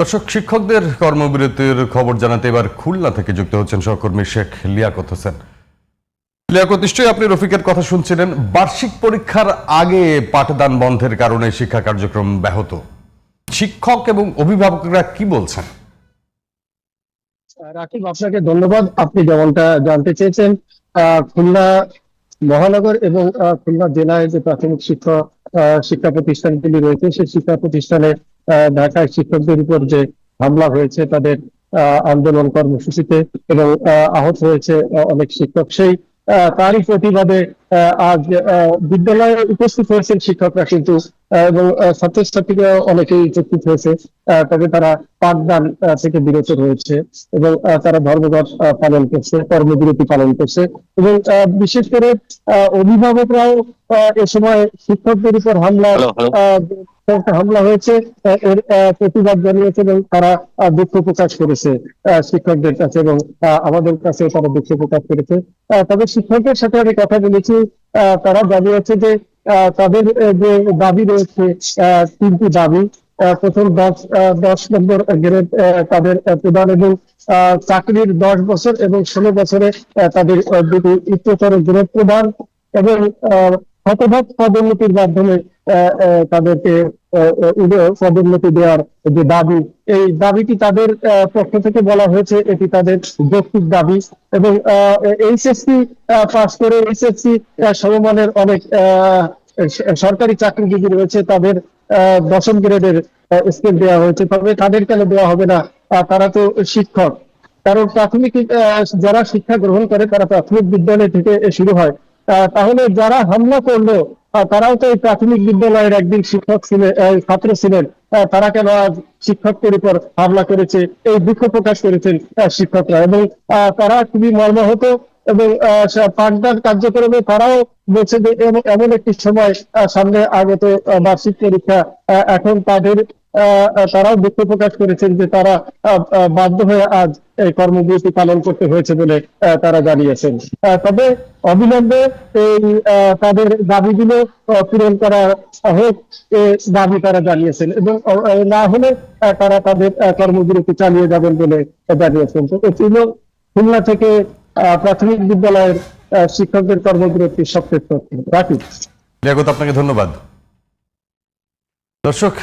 দর্শক শিক্ষকদের কর্মবিরতির খবর জানাতে এবার খুলনা থেকে যুক্ত হচ্ছেন সহকর্মী শেখ লিয়াকত হোসেন। লিয়াকত নিশ্চয়ই আপনি রফিকের কথা শুনছিলেন। বার্ষিক পরীক্ষার আগে পাঠদান বন্ধের কারণে শিক্ষা কার্যক্রম ব্যাহত। শিক্ষক এবং অভিভাবকরা কি বলছেন? রাকিব আপনাকে ধন্যবাদ। আপনি যেমনটা জানতে চেয়েছেন খুলনা মহানগর এবং খুলনা জেলায় যে প্রাথমিক শিক্ষা শিক্ষা প্রতিষ্ঠানগুলি রয়েছে সেই শিক্ষা প্রতিষ্ঠানে আহ, ঢাকায় শিক্ষকদের উপর যে হামলা হয়েছে তাদের আন্দোলন কর্মসূচিতে এবং আহ, আহত হয়েছে অনেক শিক্ষক। সেই তারই প্রতিবাদে আজ আহ, বিদ্যালয়ে উপস্থিত হয়েছেন শিক্ষকরা কিন্তু এবং ছাত্রছাত্রীরা অনেকেই উপস্থিত হয়েছে তবে তারা পাঠদান থেকে বিরত রয়েছে এবং তারা ধর্মঘট পালন করছে কর্মবিরতি পালন করছে এবং বিশেষ করে অভিভাবকরাও এ সময় শিক্ষকদের উপর হামলা একটা হামলা হয়েছে এর আহ, প্রতিবাদ জানিয়েছে এবং তারা দুঃখ প্রকাশ করেছে শিক্ষকদের কাছে এবং আমাদের কাছে তারা দুঃখ প্রকাশ করেছে। তবে শিক্ষকদের সাথে আমি কথা বলেছি আহ, দাবি হচ্ছে যে তাদের যে দাবি রয়েছে তিনটি দাবি। প্রথম দশ দশ নম্বর গ্রেড তাদের প্রদান এবং চাকরির দশ বছর এবং ষোলো বছরে তাদের দুটি উচ্চতর গ্রেড প্রদান এবং আহ, শতভাগ পদোন্নতির মাধ্যমে তাদেরকে পদোন্নতি দেওয়ার যে দাবি, এই দাবিটি তাদের পক্ষ থেকে বলা হয়েছে, এটি তাদের যৌক্তিক দাবি এবং এইচএসসি পাস করে এইচএসসি সমমানের অনেক সরকারি চাকরিজীবী রয়েছে, তাদের দশম গ্রেডের স্কেল দেওয়া হয়েছে, তবে তাদের কেন দেওয়া হবে না? তারা তো শিক্ষক। কারণ প্রাথমিক যারা শিক্ষা গ্রহণ করে, তারা প্রাথমিক বিদ্যালয় থেকে শুরু হয়। তাহলে যারা হামলা করল তারাও তো এই প্রাথমিক বিদ্যালয়ের একদিন শিক্ষক ছিলেন ছাত্র ছিলেন। তারা কেন আজ শিক্ষকদের উপর হামলা করেছে? এই দুঃখ প্রকাশ করেছেন শিক্ষকরা। এবং তারা খুবই মর্মাহত এবং পাঠদান কার্যক্রমে তারাও বলছে যে এমন একটি সময় সামনে আগত বার্ষিক পরীক্ষা এখন তাদের তারাও দুঃখ প্রকাশ করেছেন যে তারা বাধ্য হয়ে আজ এই কর্মবিরতি পালন করতে হয়েছে বলে তারা জানিয়েছেন। তবে অবিলম্বে এই তাদের দাবিগুলো পূরণ করা হোক দাবি তারা জানিয়েছেন এবং না হলে তারা তাদের কর্মবিরতি চালিয়ে যাবেন বলে জানিয়েছেন। তো ছিল খুলনা থেকে প্রাথমিক বিদ্যালয়ের শিক্ষকদের কর্মবিরতির সবচেয়ে রাখি আপনাকে ধন্যবাদ। দর্শক